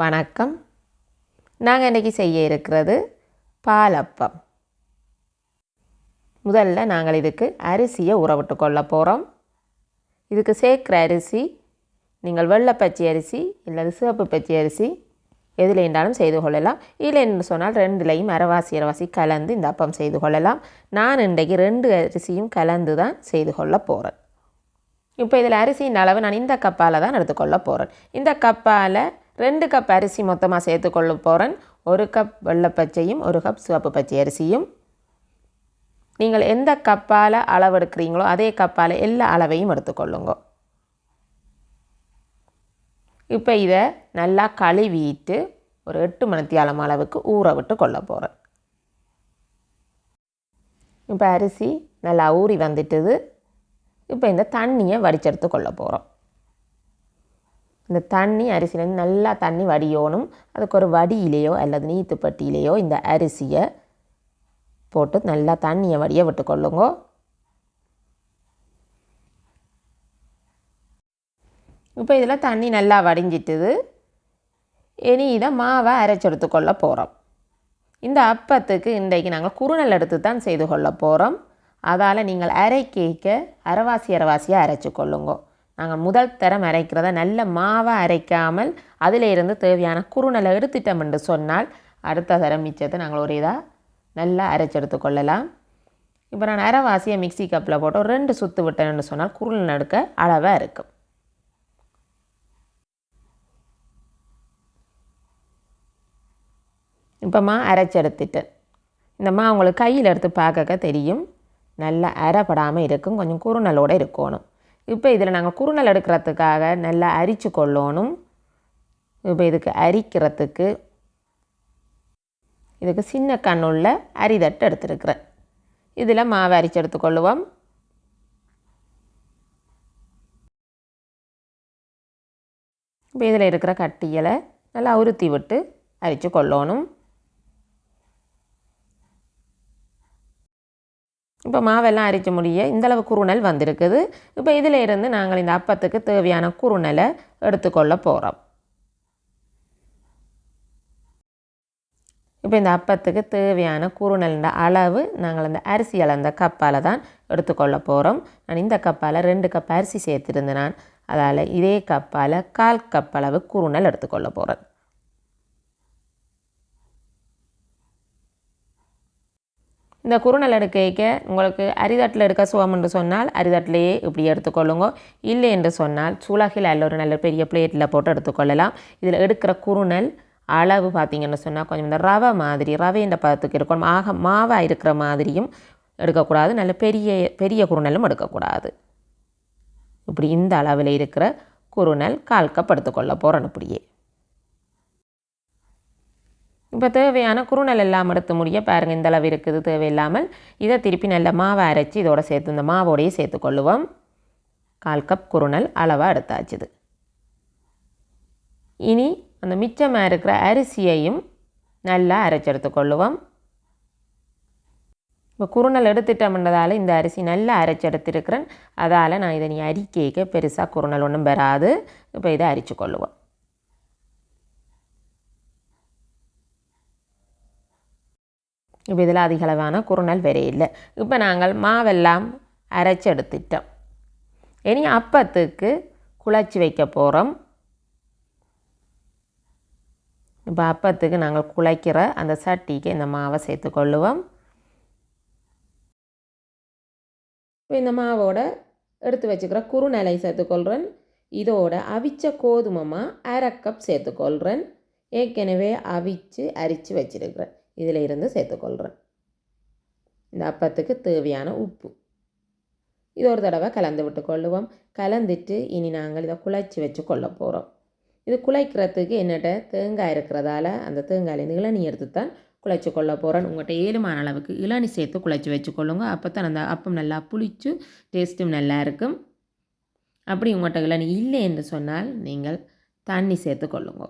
வணக்கம். நாங்கள் இன்றைக்கி செய்ய இருக்கிறது பாலப்பம். முதல்ல நாங்கள் இதுக்கு அரிசியை உறவிட்டு கொள்ள போகிறோம் இதுக்கு சேர்க்குற அரிசி நீங்கள் வெள்ளை பச்சை அரிசி இல்லை சிவப்பு பச்சை அரிசி எதில் இருந்தாலும் செய்து கொள்ளலாம். இல்லைன்னு சொன்னால் ரெண்டுலையும் அரைவாசி அரைவாசி கலந்து இந்த அப்பம் செய்து கொள்ளலாம். நான் இன்றைக்கு ரெண்டு அரிசியும் கலந்து தான் செய்து கொள்ள போகிறேன் இப்போ இதில் அரிசியின் அளவு நான் இந்த கப்பால் தான் எடுத்துக்கொள்ள போகிறேன் இந்த கப்பால் ரெண்டு கப் அரிசி மொத்தமாக சேர்த்துக்கொள்ள போகிறேன் ஒரு கப் வெள்ளைப்பச்சையும் ஒரு கப் சிவப்பு பச்சை அரிசியும். நீங்கள் எந்த கப்பால் அளவு எடுக்கிறீங்களோ அதே கப்பால் எல்லா அளவையும் எடுத்துக்கொள்ளுங்க. இப்போ இதை நல்லா கழுவிட்டு ஒரு எட்டு மணித்தியாலம் அளவுக்கு ஊற விட்டு கொள்ள போகிறேன் இப்போ அரிசி நல்லா ஊறி வந்துட்டுது. இப்போ இந்த தண்ணியை வடிச்செடுத்து கொள்ள போகிறோம் இந்த தண்ணி அரிசியிலேருந்து நல்லா தண்ணி வடியோணும். அதுக்கு ஒரு வடியிலேயோ அல்லது நீத்துப்பட்டியிலேயோ இந்த அரிசியை போட்டு நல்லா தண்ணியை வடிய விட்டுக்கொள்ளுங்க இப்போ இதில் தண்ணி நல்லா வடிஞ்சிட்டுது. இனி இதை மாவை அரைச்செடுத்து கொள்ள போகிறோம் இந்த அப்பத்துக்கு இன்றைக்கு நாங்கள் குறுநல் எடுத்து தான் செய்து கொள்ள போகிறோம் அதால் நீங்கள் அரைக்கேக்க அரைவாசி அரைவாசியாக அரைச்சி கொள்ளுங்கோ. நாங்கள் முதல் தரம் அரைக்கிறத நல்ல மாவை அரைக்காமல் அதில் இருந்து தேவையான குறுநலை எடுத்துட்டோம் என்று சொன்னால் அடுத்த தரம் மிச்சத்தை நாங்கள் ஒரு இதாக நல்லா அரைச்செடுத்து கொள்ளலாம். இப்போ நான் அரைவாசியை மிக்சி கப்பில் போட்டு ஒரு ரெண்டு சுற்று விட்டேன்னு சொன்னால் குருள் நடுக்க அளவாக இருக்கும் இப்போம்மா அரைச்செடுத்துட்டேன். இந்த மா உங்களுக்கு கையில் எடுத்து பார்க்க தெரியும். நல்லா அரைப்படாமல் இருக்கும். கொஞ்சம் குறுநலோடு இருக்கணும். இப்போ இதில் நாங்கள் குறுநல் எடுக்கிறதுக்காக நல்லா அரிச்சு கொள்ளணும். இப்போ இதுக்கு அரிக்கிறதுக்கு இதுக்கு சின்ன கண்ணுள்ள அரிதட்டு எடுத்துருக்குறேன். இதில் மாவு அரிச்சு எடுத்துக்கொள்ளுவோம் இப்போ இதில் இருக்கிற கட்டியலை நல்லா உருத்தி விட்டு அரித்து கொள்ளணும். இப்போ மாவெல்லாம் அரிச்ச முடிய இந்தளவு குறுநல் வந்திருக்குது. இப்போ இதில் இருந்து நாங்கள் இந்த அப்பத்துக்கு தேவையான குறுநலை எடுத்துக்கொள்ள போகிறோம் இப்போ இந்த அப்பத்துக்கு தேவையான குறுநலின் அளவு நாங்கள் அந்த அரிசி அளந்த கப்பால் தான் எடுத்துக்கொள்ள போகிறோம் நான் இந்த கப்பால் ரெண்டு கப் அரிசி சேர்த்துருந்தேன். நான் அதால் இதே கப்பால் கால் கப் அளவு குறுநல் எடுத்துக்கொள்ள போகிறேன் இந்த குறுநல் எடுக்க உங்களுக்கு அரிதட்டில் எடுக்க சுகம் என்று சொன்னால் அரிதாட்டிலேயே இப்படி எடுத்துக்கொள்ளுங்க. இல்லை என்று சொன்னால் சுலகில் அல்ல ஒரு நல்ல பெரிய பிளேட்டில் போட்டு எடுத்துக்கொள்ளலாம். இதில் எடுக்கிற குறுநல் அளவு பார்த்திங்கன்னு சொன்னால் கொஞ்சம் இந்த ரவை மாதிரி ரவைன்ற பதத்துக்கு இருக்கணும். ஆக மாவாக இருக்கிற மாதிரியும் எடுக்கக்கூடாது. நல்ல பெரிய பெரிய குறுநலும் எடுக்கக்கூடாது. இப்படி இந்த அளவில் இருக்கிற குறுநல் கால் கப் போகிறேன் இப்படியே. இப்போ தேவையான குறுநல் எல்லாம் எடுத்து முடிய பாருங்கள் இந்த அளவு இருக்குது. தேவையில்லாமல் இதை திருப்பி நல்ல மாவை அரைச்சி இதோட சேர்த்து இந்த மாவோடையே சேர்த்துக்கொள்ளுவோம் கால் கப் குறுநல் அளவாக எடுத்தாச்சுது. இனி அந்த மிச்சமாக இருக்கிற அரிசியையும் நல்லா அரைச்செடுத்து கொள்ளுவோம். இப்போ குறுநல் எடுத்துட்டோம்ன்றதால இந்த அரிசி நல்லா அரைச்செடுத்துருக்கிறேன். அதால் நான் இதை நீ அரிக்கேக்க பெருசாக குறுநல் ஒன்றும் பெறாது இப்போ இதை அரிச்சு கொள்ளுவோம். இப்போ இதில் அதிகளவான குறுநல் வரையில்லை இப்போ நாங்கள் மாவெல்லாம் அரைச்செடுத்துட்டோம். இனி அப்பத்துக்கு குழச்சி வைக்க போகிறோம் இப்போ அப்பத்துக்கு நாங்கள் குழைக்கிற அந்த சட்டிக்கு இந்த மாவை சேர்த்துக்கொள்ளுவோம் இப்போ இந்த மாவோட எடுத்து வச்சுக்கிற குறுநிலை சேர்த்துக்கொள்கிறேன் இதோட அவிச்ச கோதுமமாக அரை கப் சேர்த்துக்கொள்கிறேன் ஏற்கனவே அவிச்சு அரித்து வச்சுருக்கிறேன். இதில் இருந்து சேர்த்துக்கொள்கிறேன் இந்த அப்பத்துக்கு தேவையான உப்பு. இது ஒரு தடவை கலந்து விட்டு கொள்ளுவோம். கலந்துட்டு இனி நாங்கள் இதை குழைச்சி வச்சு கொள்ள போகிறோம் இது குழைக்கிறதுக்கு என்னட்ட தேங்காய் இருக்கிறதால அந்த தேங்காயிலேருந்து இளநீ எடுத்து தான் குழைச்சி கொள்ள போகிறேன் உங்கள்கிட்ட ஏழுமான அளவுக்கு இளநீ சேர்த்து குழைச்சி வச்சுக்கொள்ளுங்க அப்போ தான் அந்த அப்பம் நல்லா புளிச்சு டேஸ்ட்டும் நல்லா இருக்கும். அப்படி உங்கள்கிட்ட இளநீ இல்லை என்று சொன்னால் நீங்கள் தண்ணி சேர்த்து கொள்ளுங்க.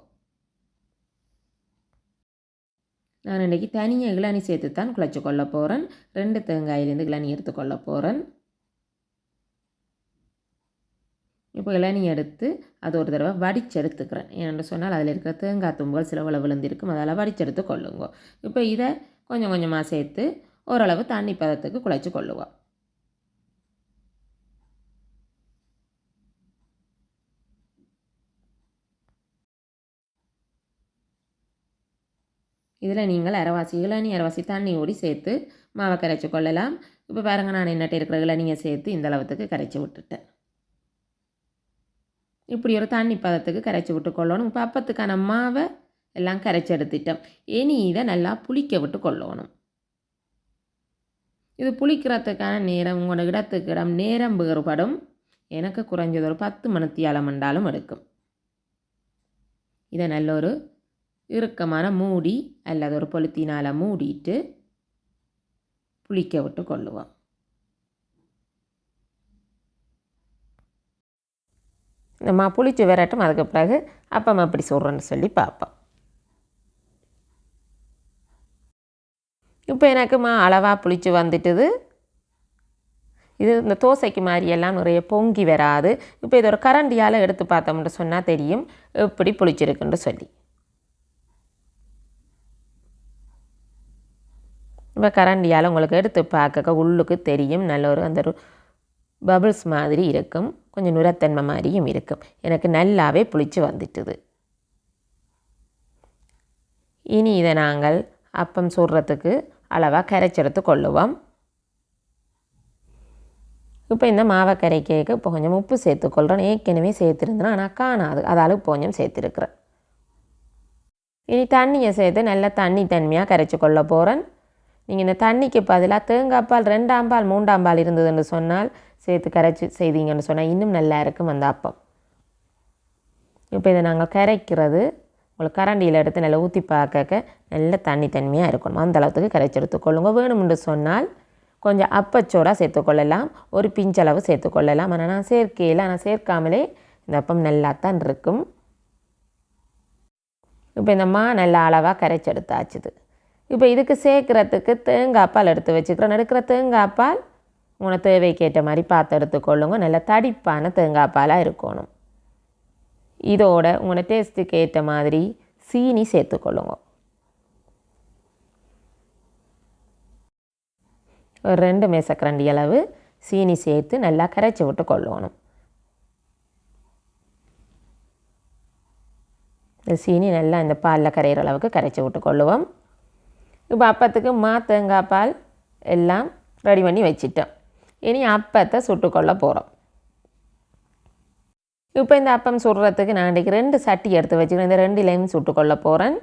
நான் இன்றைக்கி தனியாக இளநீ சேர்த்து தான் குழச்சி கொள்ள போகிறேன் ரெண்டு தேங்காயிலேருந்து இளநீ எடுத்து கொள்ள போகிறேன் இப்போ இளநீ எடுத்து அது ஒரு தடவை வடிச்செடுத்துக்கிறேன். ஏன்னு சொன்னால் அதில் இருக்கிற தேங்காய் தும்புகள் சில விளை விழுந்திருக்கும். அதால் வடிச்செடுத்து கொள்ளுங்க. இப்போ இதை கொஞ்சம் கொஞ்சமாக சேர்த்து ஓரளவு தண்ணி பதத்துக்கு குழைச்சி கொள்ளுவோம் இதில் நீங்கள் அரைவாசி இளநீ அரைவாசி தண்ணி ஊடி சேர்த்து மாவை கரைச்சி கொள்ளலாம். இப்போ பாருங்க நான் என்னட்டு இருக்கிற இளநியை சேர்த்து இந்த அளவுக்கு கரைச்சி விட்டுட்டேன் இப்படி ஒரு தண்ணி பதத்துக்கு கரைச்சி விட்டு கொள்ளணும். இப்போ அப்பத்துக்கான மாவை எல்லாம் கரைச்சி எடுத்துட்டோம். இனி இதை நல்லா புளிக்க விட்டு கொள்ளணும். இது புளிக்கிறதுக்கான நேரம் உங்களோட இடத்துக்கு இடம் நேரம் வேறுபடும். எனக்கு குறைஞ்சது ஒரு பத்து மணித்தியாலம் என்றாலும் எடுக்கும். இதை நல்ல ஒரு இறுக்கமான மூடி அல்லது ஒரு பொலித்தினால் மூடிட்டு புளிக்க விட்டு கொள்ளுவோம். நம்ம புளிச்சு விரட்டும் அதுக்கு பிறகு அப்பம் எப்படி சொல்கிறேன்னு சொல்லி பார்ப்போம். இப்போ எனக்குமா அளவாக புளிச்சு வந்துட்டுது. இது இந்த தோசைக்கு மாதிரியெல்லாம் நிறைய பொங்கி வராது. இப்போ இது ஒரு கரண்டியால் எடுத்து பார்த்தோம்னு சொன்னால் தெரியும். இப்படி புளிச்சிருக்குன்னு சொல்லி. இப்போ கரண்டியால் உங்களுக்கு எடுத்து பார்க்க உள்ளுக்கு தெரியும். நல்ல ஒரு அந்த ஒரு பபிள்ஸ் மாதிரி இருக்கும். கொஞ்சம் நுரத்தன்மை மாதிரியும் இருக்கும். எனக்கு நல்லாவே புளிச்சு வந்துட்டுது. இனி இதை நாங்கள் அப்பம் சுடுறதுக்கு அளவாக கரைச்செடுத்து கொள்ளுவோம். இப்போ இந்த மாவை கரைக்க இப்போ கொஞ்சம் உப்பு சேர்த்துக்கொள்கிறேன் ஏற்கனவே சேர்த்துருந்தேன். ஆனால் காணாது. அதால் கொஞ்சம் சேர்த்துருக்குறேன். இனி தண்ணியை சேர்த்து நல்லா தண்ணி தன்மையாக கரைச்சி கொள்ள போகிறேன் நீங்கள் இந்த தண்ணிக்கு பதிலாக தேங்காய் பால் ரெண்டாம் பால் மூன்றாம் பால் இருந்ததுன்னு சொன்னால் சேர்த்து கரைச்சி செய்தீங்கன்னு சொன்னால் இன்னும் நல்லா இருக்கும் அந்த அப்பம். இப்போ இதை நாங்கள் கரைக்கிறது உங்களுக்கு கரண்டியில் எடுத்து நல்லா ஊற்றி பார்க்க நல்ல தண்ணி தன்மையாக இருக்கணும். அந்த அளவுக்கு கரைச்சி எடுத்துக்கொள்ளுங்க வேணும்னு சொன்னால் கொஞ்சம் அப்பச்சோடாக சேர்த்துக்கொள்ளலாம் ஒரு பிஞ்சளவு சேர்த்துக்கொள்ளலாம் ஆனால் நான் சேர்க்கையில் ஆனால் சேர்க்காமலே இந்த அப்பம் நல்லா தான் இருக்கும். இப்போ இந்த மா நல்லா அளவாக கரைச்சி எடுத்தாச்சுது. இப்போ இதுக்கு சேர்க்குறதுக்கு தேங்காய் பால் எடுத்து வச்சுக்கிறோம். எடுக்கிற தேங்காய் பால் உங்களை தேவைக்கு ஏற்ற மாதிரி பார்த்து எடுத்துக்கொள்ளுங்க நல்ல தடிப்பான தேங்காய் பாலாக இருக்கணும். இதோட உங்களோட டேஸ்ட்டுக்கு ஏற்ற மாதிரி சீனி சேர்த்துக்கொள்ளுங்க ஒரு ரெண்டு மேசக்கரண்டி அளவு சீனி சேர்த்து நல்லா கரைச்சி விட்டு கொள்ளணும். இந்த சீனி நல்லா இந்த பாலில் கரையிற அளவுக்கு கரைச்சி விட்டு கொள்ளுவோம். இப்போ அப்பத்துக்கு மா தேங்காய் பால் எல்லாம் ரெடி பண்ணி வச்சிட்டோம். இனி அப்பத்தை சுட்டுக்கொள்ள போகிறோம் இப்போ இந்த அப்பம் சுடுறதுக்கு நான் இன்றைக்கி ரெண்டு சட்டி எடுத்து வச்சுக்கிறேன். இந்த ரெண்டுலேயும் சுட்டுக்கொள்ள போகிறேன்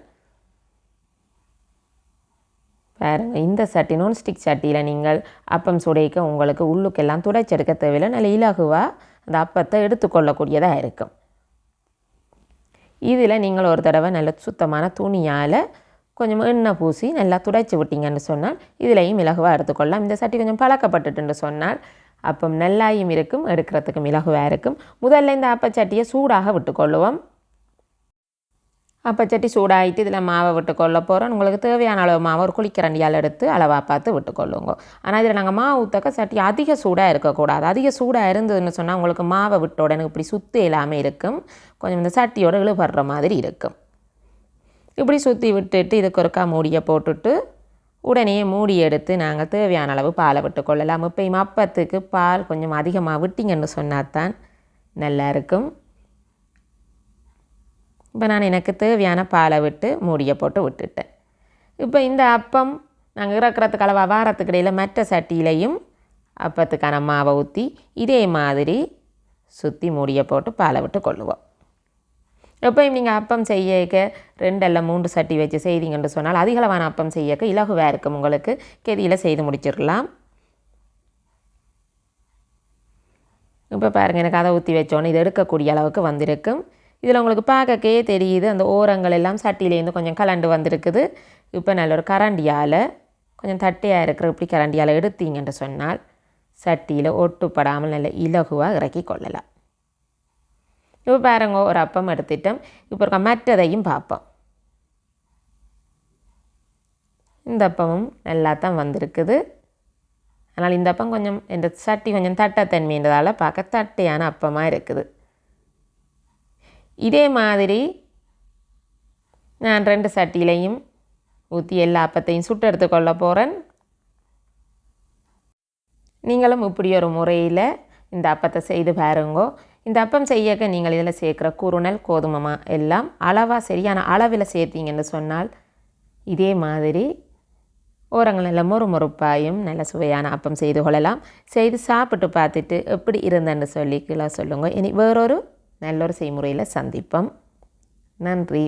பாருங்கள் இந்த சட்டி நான்ஸ்டிக் சட்டியில் நீங்கள் அப்பம் சுடைக்க உங்களுக்கு உள்ளுக்கெல்லாம் துடைச்செடுக்க தேவையில்லை. நல்ல இலகுவாக அந்த அப்பத்தை எடுத்துக்கொள்ளக்கூடியதாக இருக்கும். இதில் நீங்கள் ஒரு தடவை நல்ல சுத்தமான துணியால் கொஞ்சம் எண்ணெய் பூசி நல்லா துடைச்சி விட்டீங்கன்னு சொன்னால் இதுலேயும் மிளகுவாக எடுத்துக்கொள்ளலாம் இந்த சட்டி கொஞ்சம் பழக்கப்பட்டுட்டுன்னு சொன்னால் அப்பம் நல்லாயும் இருக்கும் எடுக்கிறதுக்கு மிளகுவாக இருக்கும். முதல்ல இந்த அப்பச்சட்டியை சூடாக விட்டுக்கொள்ளுவோம் அப்பச்சட்டி சூடாகிட்டு இதில் மாவை விட்டு கொள்ள போகிறோம். உங்களுக்கு தேவையான அளவு மாவை ஒரு குளிக்கரண்டியால் எடுத்து அளவாக பார்த்து விட்டுக்கொள்ளுங்க ஆனால் இதில் நாங்கள் மாவு ஊற்றக்க சட்டி அதிக சூடாக இருக்கக்கூடாது. அதிக சூடாக இருந்ததுன்னு சொன்னால் உங்களுக்கு மாவை விட்ட உடனே இப்படி சுத்து இல்லாமல் இருக்கும். கொஞ்சம் இந்த சட்டியோட இழுபடுற மாதிரி இருக்கும். இப்படி சுற்றி விட்டுட்டு இதுக்கு ஒருக்கா மூடியை போட்டுட்டு உடனே மூடி எடுத்து நாங்கள் தேவையான அளவு பாலை விட்டு கொள்ளலாம். இப்போயும் அப்பத்துக்கு பால் கொஞ்சம் அதிகமாக விட்டிங்கன்னு சொன்னால் தான் நல்லா இருக்கும். இப்போ நான் எனக்கு தேவையான பாலை விட்டு மூடியை போட்டு விட்டுட்டேன். இப்போ இந்த அப்பம் நாங்கள் இறக்குறதுக்கு அளவு வாரத்துக்கு இடையில் மற்ற சட்டியிலையும் அப்பத்துக்கான மாவை ஊற்றி இதே மாதிரி சுற்றி மூடியை போட்டு பாலை விட்டு கொள்ளுவோம். எப்பயும் நீங்கள் அப்பம் செய்யக்க ரெண்டு அல்ல மூன்று சட்டி வச்சு செய்தீங்கன்னு சொன்னால் அதிகளவான அப்பம் செய்யக்க இலகுவாக இருக்கும் உங்களுக்கு. கெதியில் செய்து முடிச்சிடலாம். இப்போ பாருங்கள் எனக்கு அதை ஊற்றி வச்சோன்னே இது எடுக்கக்கூடிய அளவுக்கு வந்திருக்கும். இதில் உங்களுக்கு பார்க்கக்கே தெரியுது அந்த ஓரங்கள் எல்லாம் சட்டியிலேருந்து கொஞ்சம் கலண்டு வந்திருக்குது. இப்போ நல்ல ஒரு கரண்டியால் கொஞ்சம் தட்டையாக இருக்கிற இப்படி கரண்டியால் எடுத்தீங்கன்னு சொன்னால் சட்டியில் ஒட்டுப்படாமல் நல்ல இலகுவாக இறக்கி கொள்ளலாம். இப்போ பாருங்க ஒரு அப்பம் எடுத்துட்டோம் இப்போ இருக்க மற்றதையும் பார்ப்போம் இந்த அப்பமும் நல்லா தான் வந்திருக்குது அதனால் இந்த அப்பம் கொஞ்சம் இந்த சட்டி கொஞ்சம் தட்டத்தன்மைன்றதால் பார்க்க தட்டையான அப்பமாக இருக்குது இதே மாதிரி நான் ரெண்டு சட்டியிலையும் ஊற்றி எல்லா அப்பத்தையும் சுட்டு எடுத்துக்கொள்ள போகிறேன் நீங்களும் இப்படி ஒரு முறையில் இந்த அப்பத்தை செய்து பாருங்கோ இந்த அப்பம் செய்யக்க நீங்கள் இதில் சேர்க்குற குறுநல் கோதுமமா எல்லாம் அளவாக சரியான அளவில் சேர்த்தீங்கன்னு சொன்னால் இதே மாதிரி ஓரங்கள் நல்ல மொறுமொறுப்பாயும் நல்ல சுவையான அப்பம் செய்து கொள்ளலாம். செய்து சாப்பிட்டு பார்த்துட்டு எப்படி இருந்தேன்னு சொல்லி கீழே சொல்லுங்கள் இனி வேறொரு நல்லொரு செய்முறையில் சந்திப்போம். நன்றி.